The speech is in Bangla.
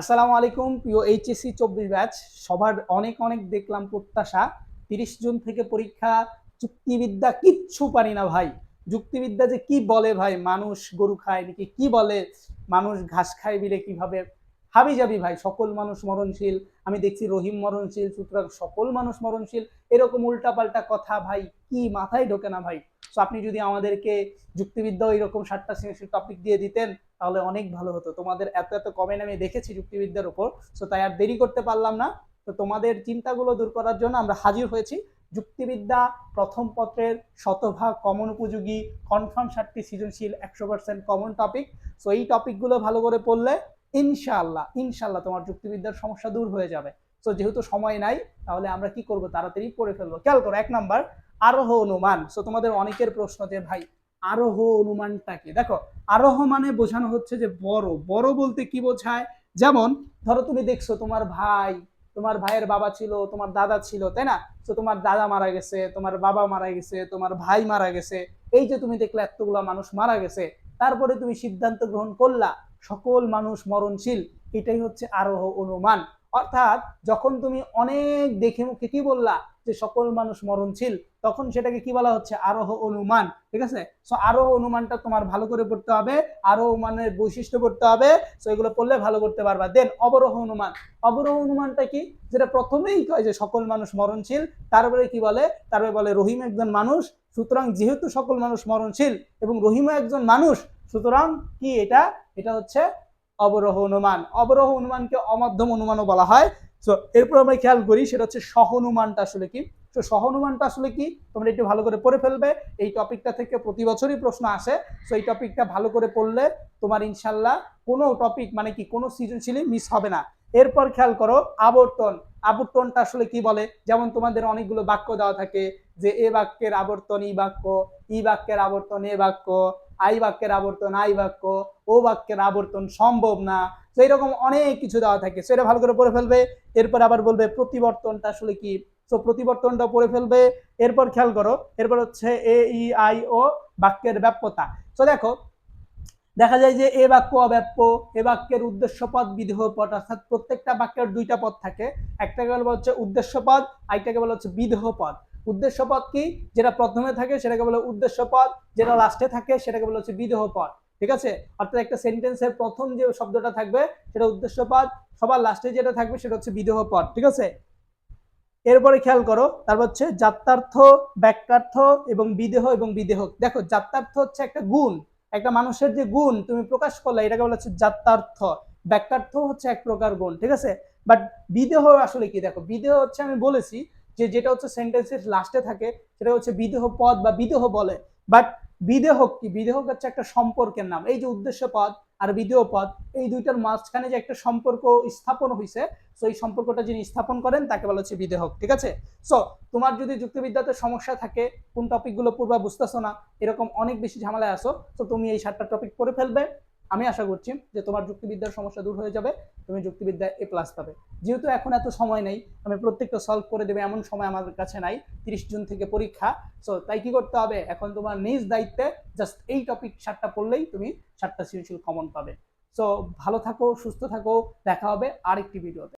আসসালামু আলাইকুম, প্রিয় এইচএসসি চব্বিশ ব্যাচ। সবার অনেক অনেক দেখলাম প্রত্যাশা। তিরিশ জুন থেকে পরীক্ষা যুক্তিবিদ্যা কিচ্ছু পারি না ভাই। যুক্তিবিদ্যা যে কি বলে ভাই, মানুষ গরু খায় নাকি কি বলে, মানুষ ঘাস খায় বিলে কীভাবে? হাবি যাবি ভাই, সকল মানুষ মরণশীল। আমি দেখছি রহিম মরণশীল, সুতরাং সকল মানুষ মরণশীল। এরকম উল্টাপাল্টা কথা ভাই কি মাথায় ঢোকে না ভাই? তো আপনি যদি আমাদেরকে যুক্তিবিদ্যা এরকম সাতটা শ্রেণির টপিক দিয়ে দিতেন তাহলে অনেক ভালো হতো। তোমাদের এত এত কমেন্ট আমি দেখেছি যুক্তিবিদ্যার উপর সো তাই আর দেরি করতে পারলাম না। তো তোমাদের চিন্তাগুলো দূর করার জন্য আমরা হাজির হয়েছি। যুক্তিবিদ্যা প্রথম পত্রের শতভাগ কমন উপযোগী কনফার্ম সাতটি সৃজনশীল, একশো পার্সেন্ট কমন টপিক সো এই টপিকগুলো ভালো করে পড়লে ইনশাআল্লাহ ইনশাআল্লাহ তোমার যুক্তিবিদ্যার সমস্যা দূর হয়ে যাবে। সো যেহেতু সময় নাই, তাহলে আমরা কি করব? তাড়াতাড়ি পড়ে ফেলব। খেয়াল করো, এক নাম্বার আরোহ অনুমান। সো তোমাদের অনেকের প্রশ্ন যে, ভাই আরোহ অনুমানটাকে। দেখো, আরোহ মানে বোঝানো হচ্ছে যে বড়। বড় বলতে কি বোঝায়? যেমন, ধরো তুমি দেখছ তোমার ভাই, তোমার ভাইয়ের বাবা ছিল, তোমার দাদা ছিল, তাই না? তো তোমার দাদা মারা গেছে, তোমার বাবা মারা গেছে, তোমার ভাই মারা গেছে। এই যে তুমি দেখলে এতগুলো মানুষ মারা গেছে, তারপরে তুমি সিদ্ধান্ত গ্রহণ করলা, সকল মানুষ মরণশীল। এটাই হচ্ছে আরোহ অনুমান। অর্থাৎ যখন তুমি অনেক দেখে মুখে কি বললা যে সকল মানুষ মরণশীল, তখন সেটাকে কি বলা হচ্ছে? আরোহ অনুমান। ঠিক আছে? সো আরোহ অনুমানটা তোমার ভালো করে পড়তে হবে। আরোহ অনুমানের বৈশিষ্ট্য পড়তে হবে। সো এগুলো পড়লে ভালো করতে পারবা। দেন অবরোহ অনুমান। অবরোহ অনুমানটা কি? যেটা প্রথমেই কয় যে সকল মানুষ মরণশীল, তারপরে কি বলে? তারপরে বলে রহিম একজন মানুষ, সুতরাং যেহেতু সকল মানুষ মরণশীল এবং রহিমও একজন মানুষ, সুতরাং কি এটা? এটা হচ্ছে অবরোহ অনুমান। অবরোহ অনুমানকে অমাধ্যম অনুমানও বলা হয়। তো এরপর আমরা খেয়াল করি, সেটা হচ্ছে সহনুমানটা আসলে কি? তো সহনুমানটা আসলে কি? তোমরা একটু ভালো করে পড়ে ফেলবে। এই টপিকটা থেকে প্রতি বছরই প্রশ্ন আসে। তো এই টপিকটা ভালো করে পড়লে তোমার ইনশাল্লাহ কোনো টপিক মানে কি, কোনো সৃজনশীলই মিস হবে না। এরপর খেয়াল করো, আবর্তন। আবর্তনটা আসলে কি বলে? যেমন তোমাদের অনেকগুলো বাক্য দেওয়া থাকে যে, এ বাক্যের আবর্তন, ই বাক্য, ই বাক্যের আবর্তন, এ বাক্য। আই বাক্যের আবর্তন, আই বাক্য, ও বাক্যের আবর্তন সম্ভব না। তো এরকম অনেক কিছু দেওয়া থাকে। সেটা ভালো করে পড়ে ফেলবে। এরপর আবার বলবে, প্রতিবর্তনটা আসলে কি? তো প্রতিবর্তনটা পড়ে ফেলবে। এরপর খেয়াল করো, এরপর হচ্ছে এ, ই, আই, ও বাক্যের ব্যাপ্যতা। তো দেখো, দেখা যায় যে এ বাক্য অব্যাপ্য, এ বাক্যের উদ্দেশ্য পদ বিদেহ পদ, অর্থাৎ প্রত্যেকটা বাক্যের দুইটা পদ থাকে। একটাকে বলা হচ্ছে উদ্দেশ্য পদ, আরেকটাকে বলা হচ্ছে বিদেহ পদ। উদ্দেশ্য পদ কি? যেটা প্রথমে থাকে সেটাকে বলে উদ্দেশ্য পদ যেটা লাস্টে থাকে সেটাকে বলে হচ্ছে বিদেহ পদ ঠিক আছে? অর্থাৎ একটা সেন্টেন্সের প্রথম যে শব্দটা থাকবে সেটা উদ্দেশ্য পদ সবার লাস্টে যেটা থাকবে সেটা হচ্ছে বিদেহ পদ ঠিক আছে? এরপরে খেয়াল করো তারপর হচ্ছে যাত্রার্থ ব্যাক্যার্থ এবং বিদেহ এবং বিদেহ। দেখো, যাত্রার্থ হচ্ছে একটা গুণ, একটা মানুষের যে গুণ তুমি প্রকাশ করলে এটাকে বলা হচ্ছে যাত্রার্থ ব্যাক্যার্থ হচ্ছে এক প্রকার গুণ, ঠিক আছে? বাট বিদেহ আসলে কি? দেখো, বিদেহ হচ্ছে আমি বলেছি যে যেটা হচ্ছে সেন্টেন্সের লাস্টে থাকে, সেটা হচ্ছে বিদেহ পদ বা বিদেহ বলে। বাট বিদেহ কি? বিদেহ হচ্ছে একটা সম্পর্কের নাম। এই যে উদ্দেশ্য পদ আর বিদেহ পদ, এই দুইটার মাঝখানে যে একটা সম্পর্ক স্থাপন হয়েছে সো এই সম্পর্কটা যিনি স্থাপন করেন, তাকে বলা হচ্ছে বিদেহক ঠিক আছে? সো তোমার যদি যুক্তিবিদ্যাতে সমস্যা থাকে, কোন টপিকগুলো পূর্বা বুঝতেছো না, এরকম অনেক বেশি ঝামেলায় আসো তো তুমি এই সাতটা টপিক পড়ে ফেলবে। আমি আশা করছি যে তোমার যুক্তিবিদ্যার সমস্যা দূর হয়ে যাবে, তুমি যুক্তিবিদ্যায় এ প্লাস পাবে। যেহেতু এখন এত সময় নেই, আমি প্রত্যেকটা সলভ করে দেবে, এমন সময় আমার কাছে নাই, তিরিশ জুন থেকে পরীক্ষা। সো তাই কি করতে হবে? এখন তোমার নিজ দায়িত্বে জাস্ট এই টপিক সাতটা পড়লেই তুমি সাতটা সৃজনশীল কমন পাবে। সো ভালো থাকো, সুস্থ থাকো, দেখা হবে আরেকটি ভিডিওতে